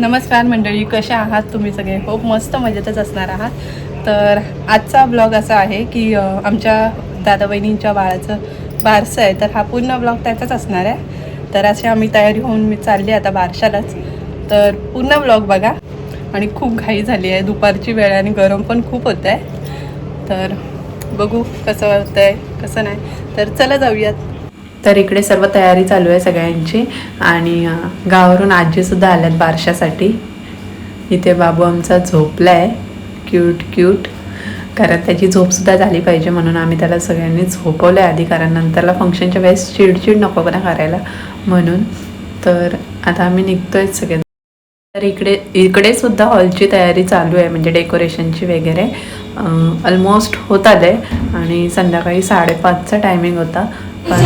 नमस्कार मंडळी कशा आहात तुम्ही सगळे? खूप मस्त मजेतच असणार आहात. तर आजचा ब्लॉग असा आहे की आमच्या दादा बहिणींच्या बाळाचं बारसं आहे तर हा पूर्ण ब्लॉग त्याचाच असणार आहे. तर अशी आम्ही तयारी होऊन मी चालली आता बारशालाच. तर पूर्ण ब्लॉग बघा. आणि खूप घाई झाली आहे. दुपारची वेळ आणि गरम पण खूप होत आहे तर बघू कसं होतं आहे कसं नाही. तर चला जाऊयात. तर इकडे सर्व तयारी चालू आहे सगळ्यांची. आणि गावावरून आजीसुद्धा आल्यात बारशासाठी. इथे बाबू आमचा झोपला आहे क्यूट क्यूट. कारण त्याची झोपसुद्धा झाली पाहिजे म्हणून आम्ही त्याला सगळ्यांनी झोपवलं आहे आधी कारण नंतरला फंक्शनच्या वेळेस चिडचिड नको ना करायला म्हणून. तर आता आम्ही निघतोय सगळे. तर इकडे इकडे सुद्धा हॉलची तयारी चालू आहे म्हणजे डेकोरेशनची वगैरे. ऑलमोस्ट होत आलं आहे आणि संध्याकाळी साडेपाचचा टायमिंग होता. पण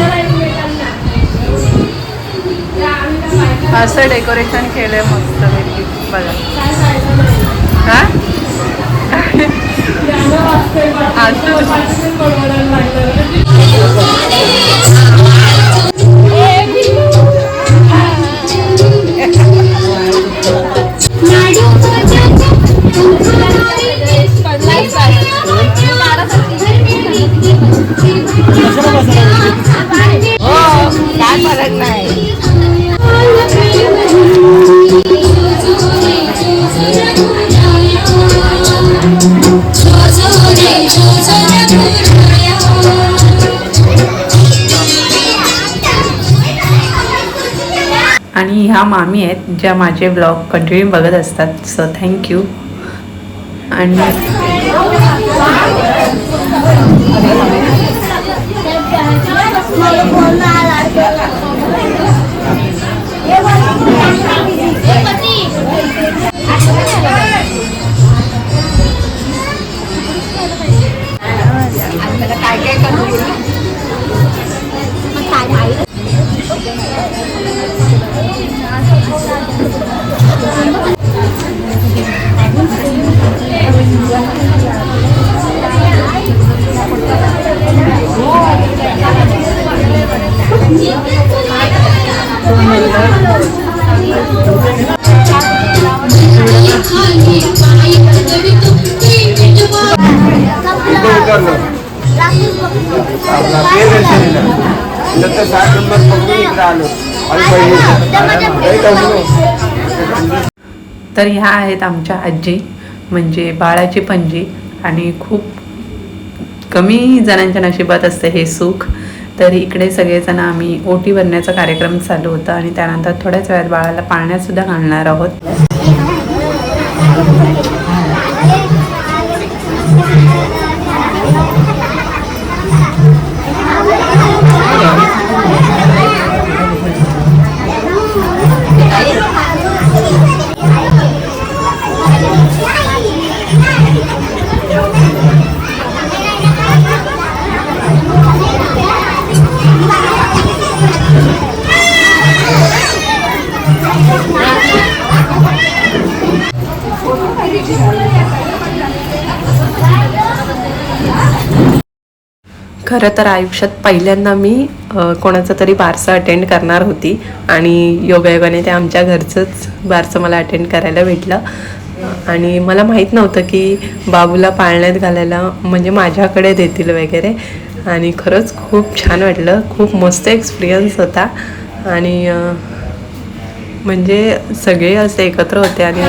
असं डेकोरेशन केलंय मस्त पैकी. बघा. हा? आणि ह्या मामी आहेत ज्या माझे ब्लॉग कंटिन्यू बघत असतात. सो थँक्यू आणि आपला नंतर साठ नंबर पकडून इकडे आलो. आणि तर ह्या आहेत आमच्या आजी म्हणजे बाळाची पणजी. आणि खूप कमी जणांच्या नशिबात असते हे सुख. तर इकडे सगळेजण आम्ही ओटी भरण्याचा कार्यक्रम चालू होता आणि त्यानंतर थोड्याच वेळात बाळाला पाळण्यात सुद्धा घालणार आहोत. खरं तर आयुष्यात पहिल्यांदा मी कोणाचं कोणाचा तरी बारसं अटेंड करणार होती आणि योगायोगाने ते आमच्या घरचंच बारसं मला अटेंड करायला भेटलं. आणि मला माहीत नव्हतं की बाबूला पाळण्यात घालायला म्हणजे माझ्याकडे देतील वगैरे. आणि खरंच खूप छान वाटलं. खूप मस्त एक्सपिरियन्स होता. आणि म्हणजे सगळे असे एकत्र होते आणि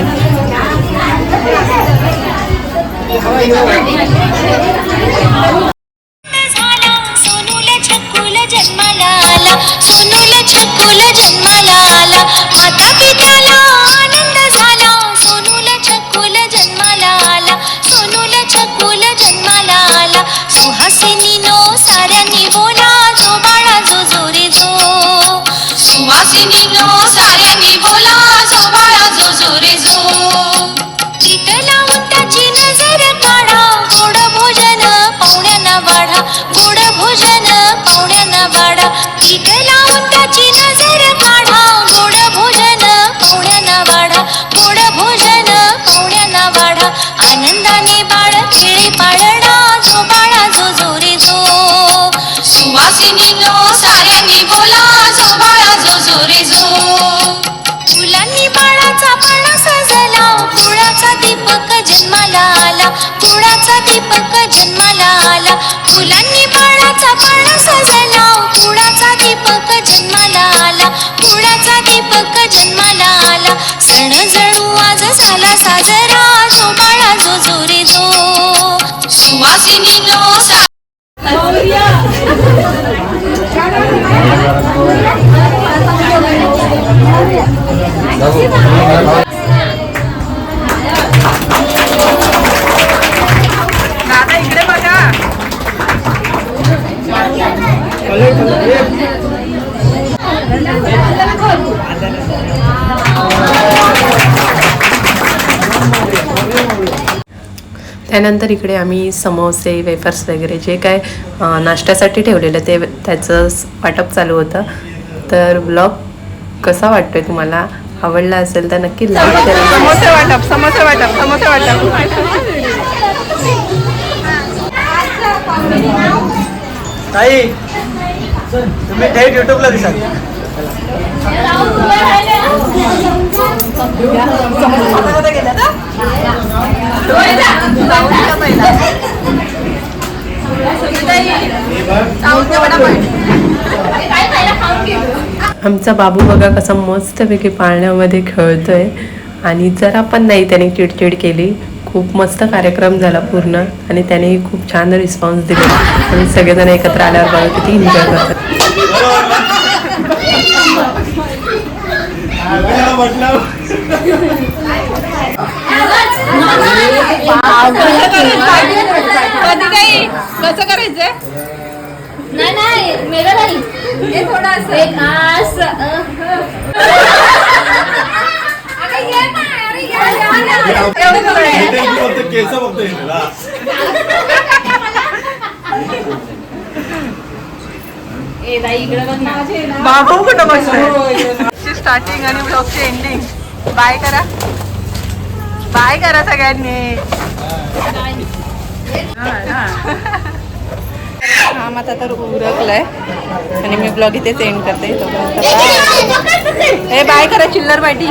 त्यानंतर इकडे आम्ही समोसे वेफर्स वगैरे जे काय नाश्त्यासाठी ठेवलेलं ते त्याचं वाटप चालू होतं. तर ब्लॉग कसा वाटतोय तुम्हाला? आवडला असेल तर नक्की लाईक करा. समोसे वाटप समोसे वाटप समोसे वाटप. ताई तुम्ही थेट युट्यूबला दिसाल. आमचा बाबू बघा कसा मस्तपैकी पाळण्यामध्ये खेळतोय. आणि जरा पण नाही त्याने चिडचिड केली. खूप मस्त कार्यक्रम झाला पूर्ण आणि त्याने खूप छान रिस्पॉन्स दिला आणि सगळेजण एकत्र आल्यावर बघा किती एन्जॉय करतात नाही नाही मेरा नाही हे थोडं एक आस केस बघतोय ए बाई इकडे बघ ना बाबू कुठं बसतोय स्टार्टिंग आणि ब्लॉगची एंडिंग बाय करा. बाय करा सगळ्यांनी. हा माझा तर उरकलाय. आणि मी ब्लॉग इथेच एंड करते. ए बाय करा चिल्लर पार्टी.